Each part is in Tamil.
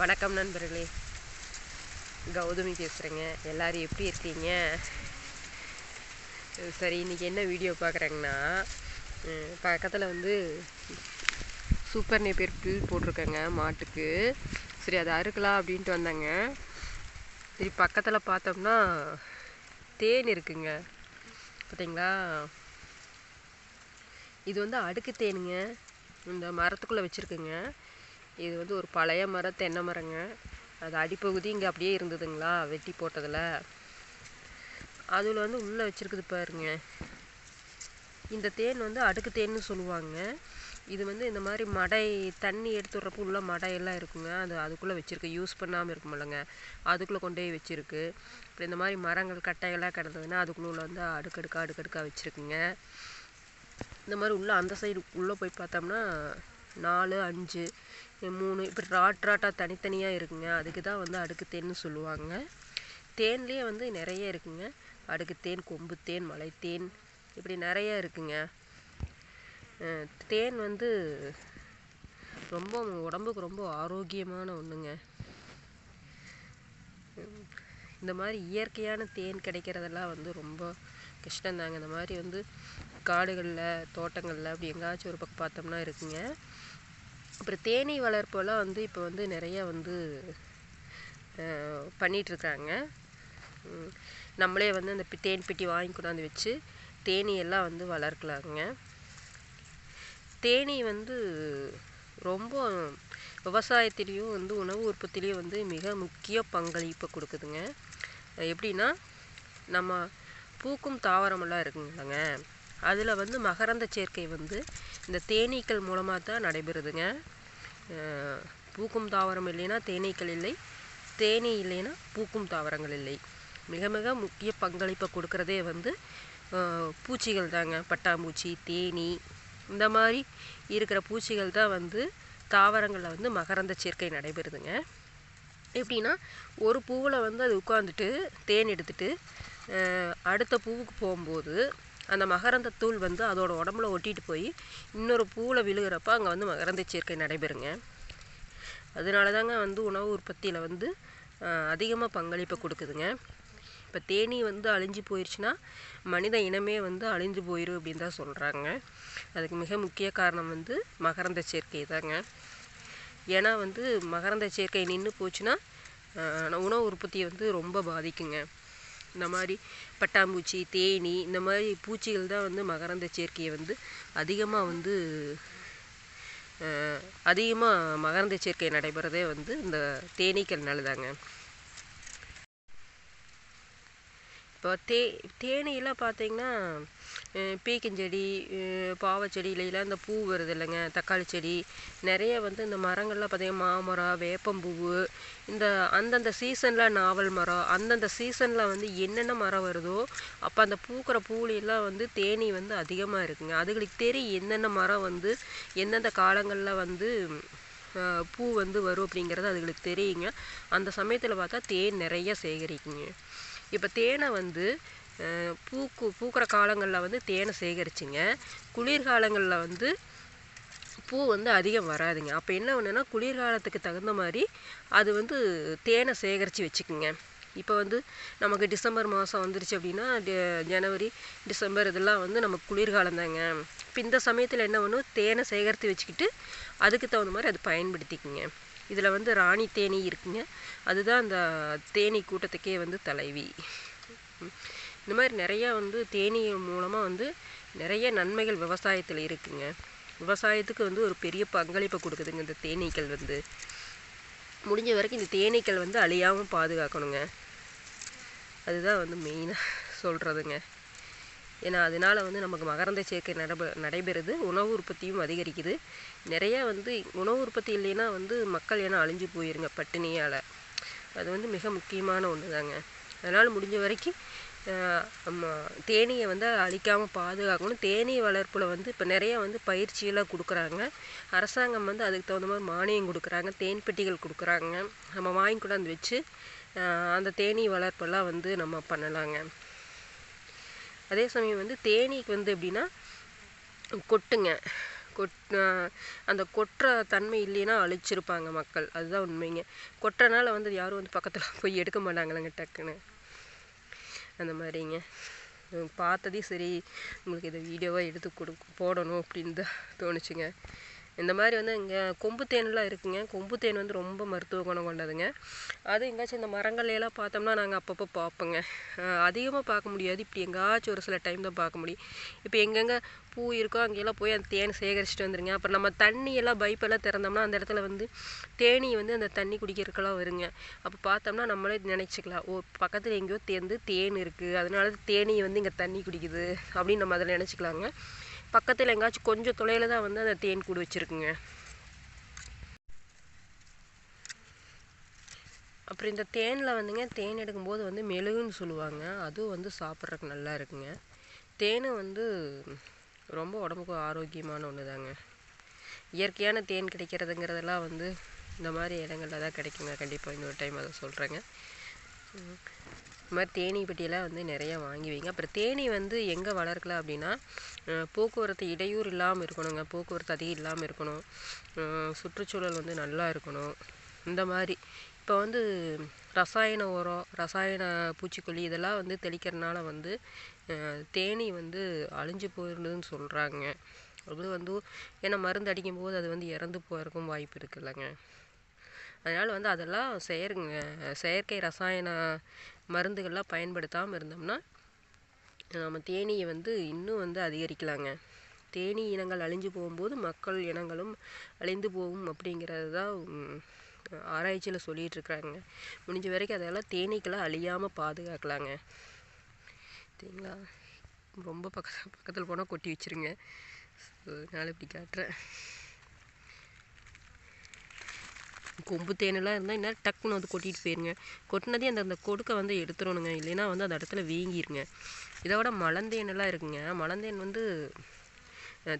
வணக்கம் நண்பர்களே. கௌதமி பேசுகிறேங்க எல்லோரும் எப்படி இருக்கீங்க? சரி இன்றைக்கி என்ன வீடியோ பார்க்குறேங்கன்னா பக்கத்தில் வந்து சூப்பர் நேப்பியர் பில் போட்டிருக்கேங்க மாட்டுக்கு. சரி அதை அறுக்கலாம் அப்படின்ட்டு வந்தாங்க. சரி பக்கத்தில் பார்த்தோம்னா தேன் இருக்குங்க. பார்த்தீங்களா? இது வந்து அடுக்கு தேனுங்க. இந்த மரத்துக்குள்ளே வச்சுருக்குங்க. இது வந்து ஒரு பழைய மரம் தென்னை மரங்க. அது அடிப்பகுதி இங்கே அப்படியே இருந்ததுங்களா வெட்டி போட்டதில். அதில் வந்து உள்ளே வச்சுருக்குது பாருங்க. இந்த தேன் வந்து அடுக்கு தேன்னு சொல்லுவாங்க. இது வந்து இந்த மாதிரி மடை தண்ணி எடுத்து விட்றப்போ உள்ள மடையெல்லாம் இருக்குங்க. அது அதுக்குள்ளே வச்சுருக்கு. யூஸ் பண்ணாமல் இருக்குமில்லங்க அதுக்குள்ளே கொண்டு போய் வச்சுருக்கு. இப்போ இந்த மாதிரி மரங்கள் கட்டைகள்லாம் கிடந்ததுன்னா அதுக்குள்ளே வந்து அடுக்கடுக்கா அடுக்கடுக்காக வச்சுருக்குங்க. இந்த மாதிரி உள்ளே அந்த சைடு உள்ளே போய் பார்த்தோம்னா நாலு அஞ்சு மூணு இப்படி ராட் ராட்டாக தனித்தனியாக இருக்குங்க. அதுக்கு தான் வந்து அடுக்கு தேன்னு சொல்லுவாங்க. தேன்லேயே வந்து நிறைய இருக்குங்க. அடுக்கு தேன் கொம்பு தேன் மலை தேன் இப்படி நிறைய இருக்குங்க. தேன் வந்து ரொம்ப உடம்புக்கு ரொம்ப ஆரோக்கியமான ஒன்றுங்க இந்த மாதிரி இயற்கையான தேன் கிடைக்கிறதெல்லாம் வந்து ரொம்ப கஷ்டம்தாங்க இந்த மாதிரி வந்து காடுகளில் தோட்டங்களில் அப்படி எங்கேயாச்சும் ஒரு பக்கம் பார்த்தோம்னா இருக்குங்க. அப்புறம் தேனீ வளர்ப்பெல்லாம் வந்து இப்போ வந்து நிறைய வந்து பண்ணிகிட்ருக்காங்க நம்மளே வந்து அந்த தேன் பெட்டி வாங்கி கொண்டாந்து வச்சு தேனீ எல்லாம் வந்து வளர்க்கலாங்க. தேனீ வந்து ரொம்ப விவசாயத்திலையும் வந்து உணவு உற்பத்திலையும் வந்து மிக முக்கிய பங்களிப்பை கொடுக்குதுங்க. எப்படின்னா நம்ம பூக்கும் தாவரமெல்லாம் இருக்குங்களாங்க அதில் வந்து மகரந்த சேர்க்கை வந்து இந்த தேனீக்கள் மூலமாக தான் நடைபெறுதுங்க. பூக்கும் தாவரம் இல்லைன்னா தேனீக்கள் இல்லை தேனீ இல்லைன்னா பூக்கும் தாவரங்கள் இல்லை. மிக மிக முக்கிய பங்களிப்பை கொடுக்குறதே வந்து பூச்சிகள் தாங்க. பட்டாம்பூச்சி தேனீ இந்த மாதிரி இருக்கிற பூச்சிகள் தான் வந்து தாவரங்களில் வந்து மகரந்த சேர்க்கை நடைபெறுதுங்க. எப்படின்னா ஒரு பூவில் வந்து அது உட்காந்துட்டு தேன் எடுத்துட்டு அடுத்த பூவுக்கு போகும்போது அந்த மகரந்த தூள் வந்து அதோட உடம்புல ஒட்டிட்டு போய் இன்னொரு பூவில் விழுகிறப்ப அங்கே வந்து மகரந்த சேர்க்கை நடைபெறுங்க. அதனால தாங்க வந்து உணவு உற்பத்தியில் வந்து அதிகமாக பங்களிப்பை கொடுக்குதுங்க. இப்போ தேனீ வந்து அழிஞ்சு போயிடுச்சுன்னா மனித இனமே வந்து அழிஞ்சு போயிடும் அப்படின்னு தான் சொல்கிறாங்க அதுக்கு மிக முக்கிய காரணம் வந்து மகரந்த சேர்க்கை தாங்க. ஏன்னா வந்து மகரந்த சேர்க்கை நின்று போச்சுன்னா உணவு உற்பத்தியை வந்து ரொம்ப பாதிக்குங்க. இந்த மாதிரி பட்டாம்பூச்சி தேனீ இந்த மாதிரி பூச்சிகள் தான் வந்து மகரந்த சேர்க்கையை வந்து அதிகமாக வந்து அதிகமாக மகரந்த சேர்க்கை நடைபெறதே வந்து இந்த தேனீக்கள்னால தாங்க இப்போ தே தேனீலாம் பார்த்தீங்கன்னா பீக்கஞ்செடி அஹ் பாவச்செடியிலலாம் இந்த பூ வருது இல்லைங்க தக்காளி செடி நிறைய வந்து இந்த மரங்கள்லாம் பார்த்தீங்கன்னா மாமரம் வேப்பம்பூவு இந்த அந்தந்த சீசனில் நாவல் மரம் அந்தந்த சீசனில் வந்து என்னென்ன மரம் வருதோ அப்போ அந்த பூக்கிற பூலையெல்லாம் வந்து தேனீ வந்து அதிகமாக இருக்குங்க. அதுகளுக்கு தெரியும் என்னென்ன மரம் வந்து எந்தெந்த காலங்களில் வந்து பூ வந்து வரும் அப்படிங்கிறது அதுகளுக்கு தெரியுங்க. அந்த சமயத்தில் பார்த்தா தேன் நிறைய சேகரிக்குங்க. இப்போ தேனை வந்து பூக்கு பூக்கிற காலங்களில் வந்து தேனை சேகரிச்சுங்க. குளிர்காலங்களில் வந்து பூ வந்து அதிகம் வராதுங்க. அப்போ என்ன ஒன்றுனா குளிர்காலத்துக்கு தகுந்த மாதிரி அது வந்து தேனை சேகரித்து வச்சுக்குங்க. இப்போ வந்து நமக்கு டிசம்பர் மாதம் வந்துருச்சு அப்படின்னா ஜனவரி டிசம்பர் இதெல்லாம் வந்து நமக்கு குளிர்காலம் தாங்க. இப்போ இந்த சமயத்தில் என்ன பண்ணும்? தேனை சேகரித்து வச்சுக்கிட்டு அதுக்கு தகுந்த மாதிரி அது பயன்படுத்திக்குங்க. இதில் வந்து ராணி தேனீ இருக்குங்க. அதுதான் அந்த தேனீ கூட்டத்துக்கே வந்து தலைவி. இந்த மாதிரி நிறையா வந்து தேனீ மூலமாக வந்து நிறைய நன்மைகள் விவசாயத்தில் இருக்குங்க. விவசாயத்துக்கு வந்து ஒரு பெரிய பங்களிப்பை கொடுக்குதுங்க இந்த தேனீக்கள் வந்து. முடிஞ்ச வரைக்கும் இந்த தேனீக்கள் வந்து அழியாமல் பாதுகாக்கணுங்க. அதுதான் வந்து மெயினாக சொல்கிறதுங்க ஏன்னா அதனால் வந்து நமக்கு மகரந்த சேர்க்கை நடைபெ நடைபெறுது. உணவு உற்பத்தியும் அதிகரிக்குது. நிறையா வந்து உணவு உற்பத்தி இல்லைன்னா வந்து மக்கள் ஏன்னா அழிஞ்சு போயிருங்க பட்டினியால். அது வந்து மிக முக்கியமான ஒன்று தாங்க அதனால் முடிஞ்ச வரைக்கும் நம்ம தேனீயை வந்து அழிக்காமல் பாதுகாக்கணும். தேனீ வளர்ப்பில் வந்து இப்போ நிறைய வந்து பயிற்சியெல்லாம் கொடுக்குறாங்க. அரசாங்கம் வந்து அதுக்கு தகுந்த மாதிரி மானியம் கொடுக்குறாங்க. தேன் பெட்டிகள் கொடுக்குறாங்க. நம்ம வாங்கி கொண்டாந்து வச்சு அந்த தேனீ வளர்ப்பெல்லாம் வந்து நம்ம பண்ணலாங்க. அதே சமயம் வந்து தேனீக்கு வந்து எப்படின்னா கொட்டுங்க. கொட் அந்த கொட்டுற தன்மை இல்லைன்னா அழிச்சிருப்பாங்க மக்கள். அதுதான் உண்மைங்க. கொட்டுறனால வந்து யாரும் வந்து பக்கத்தில் போய் எடுக்க மாட்டாங்களேங்க டக்குன்னு. அந்த மாதிரிங்க. பார்த்ததே சரி உங்களுக்கு இதை வீடியோவாக எடுத்து கொடு போடணும் அப்படின்னு தான் தோணுச்சுங்க. இந்த மாதிரி வந்து இங்கே கொம்பு தேன்லாம் இருக்குங்க. கொம்பு தேன் வந்து ரொம்ப மருத்துவ குணம் கொண்டதுங்க. அது எங்காச்சும் இந்த மரங்கள்லாம் பார்த்தோம்னா நாங்கள் அப்பப்போ பார்ப்போங்க. அதிகமாக பார்க்க முடியாது. இப்படி எங்காச்சும் ஒரு சில டைம் தான் பார்க்க முடியும். இப்போ எங்கெங்கே பூ இருக்கோ அங்கெல்லாம் போய் அந்த தேன் சேகரிச்சுட்டு வந்துருங்க. அப்புறம் நம்ம தண்ணி எல்லாம் பைப்பெல்லாம் திறந்தோம்னா அந்த இடத்துல வந்து தேனி வந்து அந்த தண்ணி குடிக்கிறதுக்கெல்லாம் வருங்க. அப்போ பார்த்தோம்னா நம்மளே நினச்சிக்கலாம். ஓ பக்கத்தில் எங்கேயோ தேர்ந்து தேன் இருக்குது அதனால தேனி வந்து இங்கே தண்ணி குடிக்குது அப்படின்னு நம்ம அதில் நினச்சிக்கலாங்க. பக்கத்தில் எங்காச்சும் கொஞ்சம் தொலைவில் தான் வந்து அந்த தேன் கூடு வச்சுருக்குங்க. அப்புறம் இந்த தேனில் வந்துங்க தேன் எடுக்கும்போது வந்து மெழுகுன்னு சொல்லுவாங்க. அதுவும் வந்து சாப்பிட்றதுக்கு நல்லா இருக்குங்க. தேனும் வந்து ரொம்ப உடம்புக்கு ஆரோக்கியமான ஒன்று தாங்க இயற்கையான தேன் கிடைக்கிறதுங்கிறதெல்லாம் வந்து இந்த மாதிரி இடங்கள்ல தான் கிடைக்குங்க. கண்டிப்பாக இன்னொரு டைம் அதை சொல்கிறேங்க இது மாதிரி தேனீ பெட்டியெல்லாம் வந்து நிறையா வாங்கி வைங்க. அப்புறம் தேனீ வந்து எங்கே வளர்க்கலாம் அப்படின்னா போக்குவரத்து இடையூறு இல்லாமல் இருக்கணுங்க. போக்குவரத்து அதிகம் இல்லாமல் இருக்கணும். சுற்றுச்சூழல் வந்து நல்லா இருக்கணும். இந்த மாதிரி. இப்போ வந்து ரசாயன உரம் ரசாயன பூச்சிக்கொல்லி இதெல்லாம் வந்து தெளிக்கிறதுனால வந்து தேனி தேனீ வந்து அழிஞ்சு போயிடுதுன்னு சொல்கிறாங்க அது வந்து ஏன்னா மருந்து அடிக்கும்போது அது வந்து இறந்து போகிறதுக்கும் வாய்ப்பு இருக்குல்லங்க. அதனால் வந்து அதெல்லாம் செயற்ங்க செயற்கை ரசாயன மருந்துகள்லாம் பயன்படுத்தாமல் இருந்தோம்னா நம்ம தேனீயை வந்து இன்னும் வந்து அதிகரிக்கலாங்க. தேனீ இனங்கள் அழிஞ்சு போகும்போது மக்கள் இனங்களும் அழிந்து போகும் அப்படிங்கிறது தான் ஆராய்ச்சியில் சொல்லிகிட்ருக்காங்க முடிஞ்ச வரைக்கும் அதெல்லாம் தேனீக்களை அழியாமல் பாதுகாக்கலாங்க. சரிங்களா? ரொம்ப பக்கத்தில் பக்கத்தில் போனால் கொட்டி வச்சிருங்க. ஸோ அதனால் இப்படி காட்டுறேன். கொம்பு தேனெல்லாம் இருந்தால் என்ன டக்குன்னு வந்து கொட்டிட்டு போயிருங்க. கொட்டினதே அந்த அந்த கொடுக்க வந்து எடுத்துடணுங்க. இல்லைன்னா வந்து அந்த இடத்துல வீங்கிருங்க. இதை விட மலந்தேனெல்லாம் இருக்குங்க. மலந்தேன் வந்து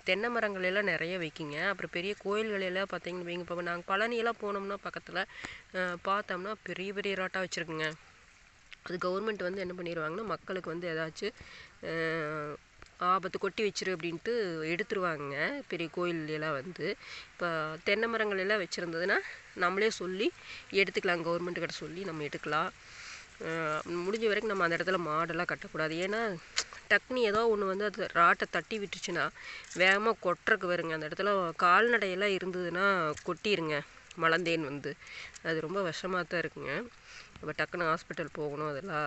தென்னை மரங்கள் எல்லாம் நிறைய வைக்கிங்க. அப்புறம் பெரிய கோயில்கள் எல்லாம் பார்த்தீங்கன்னு வைங்க. இப்போ நாங்கள் பழனியெல்லாம் போனோம்னா பக்கத்தில் பார்த்தோம்னா பெரிய பெரிய ராட்டாக வச்சுருக்குங்க. அது கவர்மெண்ட் வந்து என்ன பண்ணிடுவாங்கன்னா மக்களுக்கு வந்து ஏதாச்சும் ஆபத்து கொட்டி வச்சிரு அப்படின்ட்டு எடுத்துருவாங்க. பெரிய கோயில் எல்லாம் வந்து. இப்போ தென்னை மரங்கள் எல்லாம் வச்சுருந்ததுன்னா நம்மளே சொல்லி எடுத்துக்கலாம். கவர்மெண்ட்டு கிட்ட சொல்லி நம்ம எடுக்கலாம். முடிஞ்ச வரைக்கும் நம்ம அந்த இடத்துல மாடெல்லாம் கட்டக்கூடாது. ஏன்னா டக்குனு ஏதோ ஒன்று வந்து அது ராட்டை தட்டி விட்டுச்சுன்னா வேகமாக கொட்டுறக்கு வருங்க. அந்த இடத்துல கால்நடையெல்லாம் இருந்ததுன்னா கொட்டிருங்க. மலந்தேன் வந்து. அது ரொம்ப விஷமாக தான் இருக்குங்க. இப்போ டக்குன்னு ஹாஸ்பிட்டல் போகணும். அதெல்லாம்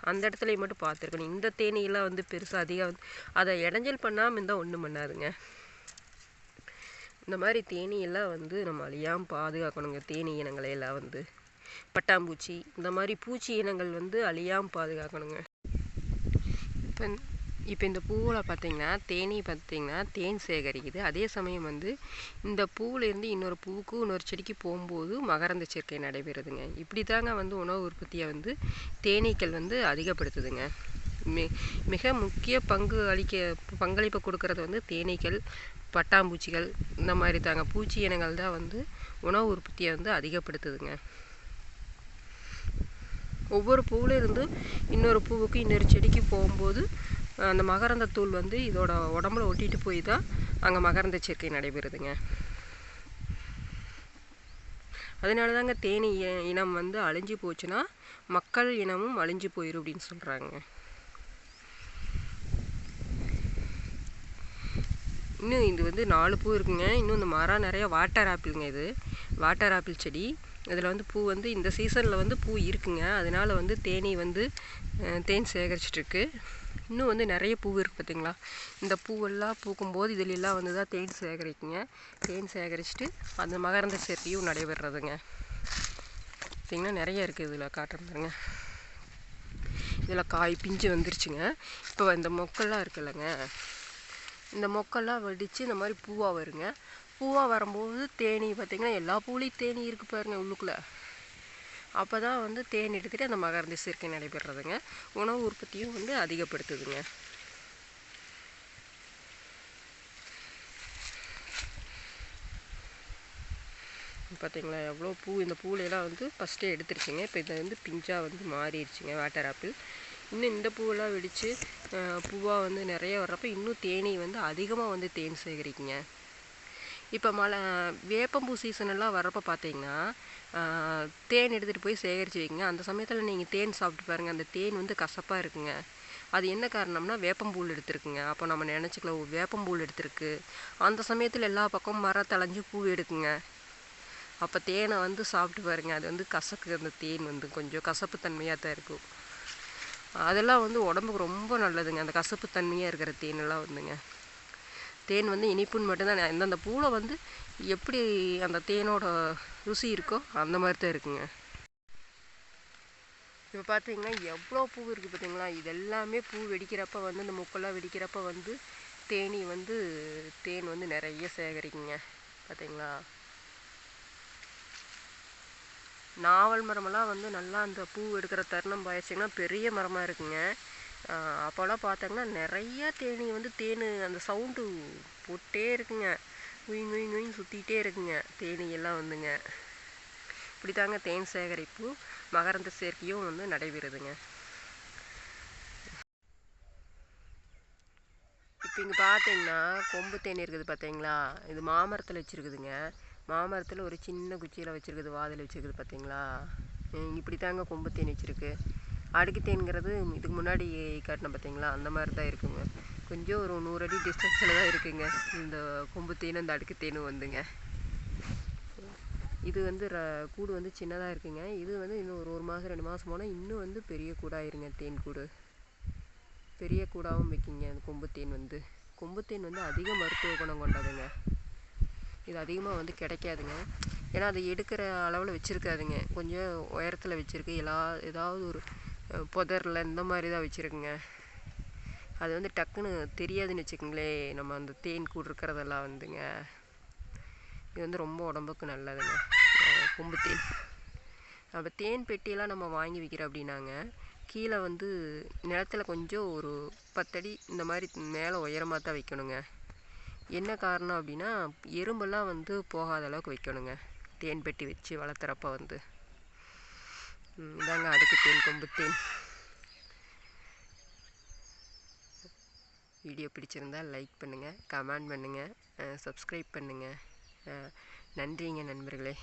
அந்த இடத்துலையும் மட்டும் பார்த்துருக்கணும். இந்த தேனியெல்லாம் வந்து பெருசாக அதிகம் அதை இடைஞ்சல் பண்ணாமல் இருந்தால் ஒன்றும் பண்ணாதுங்க. இந்த மாதிரி தேனீயெல்லாம் வந்து நம்ம அழியாமல் பாதுகாக்கணுங்க. தேனீ இனங்களை எல்லாம் வந்து. பட்டாம்பூச்சி இந்த மாதிரி பூச்சி இனங்கள் வந்து அழியாமல் பாதுகாக்கணுங்க. இப்போ இப்போ இந்த பூவில் பார்த்தீங்கன்னா தேனீ பார்த்தீங்கன்னா தேன் சேகரிக்குது. அதே சமயம் வந்து இந்த பூவிலேருந்து இன்னொரு பூவுக்கு இன்னொரு செடிக்கு போகும்போது மகரந்த சேர்க்கை நடைபெறுதுங்க. இப்படி தாங்க வந்து உணவு உற்பத்தியை வந்து தேனீக்கள் வந்து அதிகப்படுத்துதுங்க. மி மிக முக்கிய பங்கு அளிக்க பங்களிப்பு கொடுக்கறது வந்து தேனீக்கள் பட்டாம்பூச்சிகள் இந்த மாதிரி தாங்க பூச்சி இனங்கள் தான் வந்து உணவு உற்பத்தியை வந்து அதிகப்படுத்துதுங்க. ஒவ்வொரு பூவிலேருந்து இன்னொரு பூவுக்கு இன்னொரு செடிக்கு போகும்போது அந்த மகரந்த தூள் வந்து இதோட உடம்புல ஒட்டிட்டு போய் தான் அங்கே மகரந்த சேர்க்கை நடைபெறுதுங்க. அதனால தாங்க தேனீ இனம் வந்து அழிஞ்சு போச்சுன்னா மக்கள் இனமும் அழிஞ்சு போயிடும் அப்படின்னு சொல்கிறாங்க இன்னும் இது வந்து நாலு பூ இருக்குங்க. இன்னும் இந்த மரம் நிறைய வாட்டர் ஆப்பிளுங்க இது. வாட்டர் ஆப்பிள் செடி. இதில் வந்து பூ வந்து இந்த சீசனில் வந்து பூ இருக்குங்க. அதனால வந்து தேனீ வந்து தேன் சேகரிச்சிட்ருக்கு இன்னும் வந்து நிறைய பூ இருக்குது பார்த்தீங்களா இந்த பூவெல்லாம் பூக்கும்போது இதில் எல்லாம் வந்து தான் தேன் சேகரிக்குங்க. தேன் சேகரிச்சுட்டு அந்த மகரந்த சேர்க்கையும் நடைபெறுறதுங்க பார்த்திங்கன்னா நிறைய இருக்குது இதில் காட்டுறேன் பாருங்க. இதில் காய் பிஞ்சு வந்துருச்சுங்க. இப்போ இந்த மொக்கெல்லாம் இருக்குல்லங்க. இந்த மொக்கெல்லாம் வெடித்து இந்த மாதிரி பூவாக வருங்க. பூவாக வரும்போது தேனி பார்த்திங்கன்னா எல்லா பூலையும் தேனி இருக்குது பாருங்க உள்ளுக்குள்ளே. அப்போ தான் வந்து தேன் எடுத்துகிட்டு அந்த மகரந்தி சேர்க்கை நடைபெறுறதுங்க உணவு உற்பத்தியும் வந்து அதிகப்படுத்துதுங்க. பார்த்தீங்களா எவ்வளோ பூ இந்த பூலையெல்லாம் வந்து ஃபஸ்ட்டே எடுத்துருச்சுங்க. இப்போ இதை வந்து பிஞ்சாக வந்து மாறிடுச்சுங்க வாட்டர் ஆப்பிள் இன்னும் இந்த பூவெல்லாம் வெடித்து பூவாக வந்து நிறைய வர்றப்ப இன்னும் தேனீ வந்து அதிகமாக வந்து தேன் சேகரிக்குங்க. இப்போ மழை வேப்பம்பூ சீசன் எல்லாம் வர்றப்போ பார்த்தீங்கன்னா தேன் எடுத்துகிட்டு போய் சேகரித்து வைங்க. அந்த சமயத்தில் நீங்கள் தேன் சாப்பிட்டு பாருங்கள் அந்த தேன் வந்து கசப்பாக இருக்குங்க. அது என்ன காரணம்னா வேப்பம்பூல் எடுத்திருக்குங்க. அப்போ நம்ம நினச்சிக்கலாம் வேப்பம்பூல் எடுத்திருக்கு. அந்த சமயத்தில் எல்லா பக்கமும் மரம் தளைஞ்சு பூ எடுக்குங்க. அப்போ தேனை வந்து சாப்பிட்டு பாருங்க. அது வந்து கசக்கு அந்த தேன் வந்து. கொஞ்சம் கசப்பு தன்மையாக தான் இருக்கும். அதெல்லாம் வந்து உடம்புக்கு ரொம்ப நல்லதுங்க. அந்த கசப்பு தன்மையாக இருக்கிற தேனெல்லாம் வந்துங்க. தேன் வந்து இனிப்புன்னு மட்டும்தான். அந்த பூவில் வந்து எப்படி அந்த தேனோட ருசி இருக்கோ அந்த மாதிரி தான் இருக்குங்க. இப்போ பார்த்தீங்கன்னா எவ்வளோ பூ இருக்குது பார்த்தீங்களா இதெல்லாமே பூ வெடிக்கிறப்ப வந்து இந்த முக்கெல்லாம் வெடிக்கிறப்ப வந்து தேனி வந்து தேன் வந்து நிறைய சேகரிக்குங்க. பார்த்தீங்களா நாவல் மரமெல்லாம் வந்து நல்லா அந்த பூ எடுக்கிற தருணம் பாயிடுச்சிங்கன்னா பெரிய மரமாக இருக்குங்க. அப்போல்லாம் பார்த்தோங்கன்னா நிறைய தேனி வந்து தேன் அந்த சவுண்டு போட்டே இருக்குங்க. குயின் குயின் குயின் சுற்றிக்கிட்டே இருக்குங்க. தேனியெல்லாம் வந்துங்க. இப்படி தாங்க தேன் சேகரிப்பு மகரந்த சேர்க்கையும் வந்து நடைபெறுதுங்க. இப்போ இங்கே பார்த்தீங்கன்னா கொம்பு தேனி இருக்குது பார்த்தீங்களா இது மாமரத்தில் வச்சுருக்குதுங்க. மாமரத்தில் ஒரு சின்ன குச்சியில் வச்சுருக்குது வாதில் வச்சுருக்குது பார்த்தீங்களா இப்படி தாங்க கொம்பு தேன் வச்சுருக்கு. அடுக்கு தேன்கிறது இதுக்கு முன்னாடி காட்டின பார்த்தீங்களா அந்த மாதிரி தான் இருக்குங்க. கொஞ்சம் ஒரு நூறு அடி டிஸ்டன்ஸில் தான் இருக்குங்க. இந்த கொம்பு தேனும் இந்த அடுக்கு தேனும் வந்துங்க. இது வந்து ர கூடு வந்து சின்னதாக இருக்குங்க. இது வந்து இன்னும் ஒரு ஒரு மாதம் ரெண்டு மாதம் போனால் இன்னும் வந்து பெரிய கூடாயிருங்க தேன் கூடு. பெரிய கூடாகவும் வைக்கிங்க அந்த கொம்பு தேன் வந்து. கொம்பு தேன் வந்து அதிக மருத்துவ குணம் கொண்டதுங்க. இது அதிகமாக வந்து கிடைக்காதுங்க. ஏன்னா அது எடுக்கிற அளவில் வச்சுருக்காதுங்க. கொஞ்சம் உயரத்தில் வச்சுருக்கு. எல்லா ஏதாவது ஒரு புதரில் இந்த மாதிரி தான் வச்சுருக்குங்க. அது வந்து டக்குன்னு தெரியாதுன்னு வச்சுக்கோங்களேன் நம்ம அந்த தேன் கூடு இருக்கிறதெல்லாம் வந்துங்க. இது வந்து ரொம்ப உடம்புக்கு நல்லதுங்க. கொம்பு தேன். அப்போ தேன் பெட்டியெல்லாம் நம்ம வாங்கி விற்கிறோம் அப்படின்னாங்க. கீழே வந்து நிலத்தில் கொஞ்சம் ஒரு பத்தடி இந்த மாதிரி மேலே உயரமாக தான் வைக்கணுங்க. என்ன காரணம் அப்படின்னா எறும்பெல்லாம் வந்து போகாத அளவுக்கு வைக்கணுங்க. தேன் பெட்டி வச்சு வளர்த்துறப்ப வந்து. இதாங்க அடுக்கு தேன் கொம்பு தேன். வீடியோ பிடிச்சிருந்தால் லைக் பண்ணுங்கள் கமெண்ட் பண்ணுங்கள் சப்ஸ்கிரைப் பண்ணுங்கள் நன்றிங்க நண்பர்களே.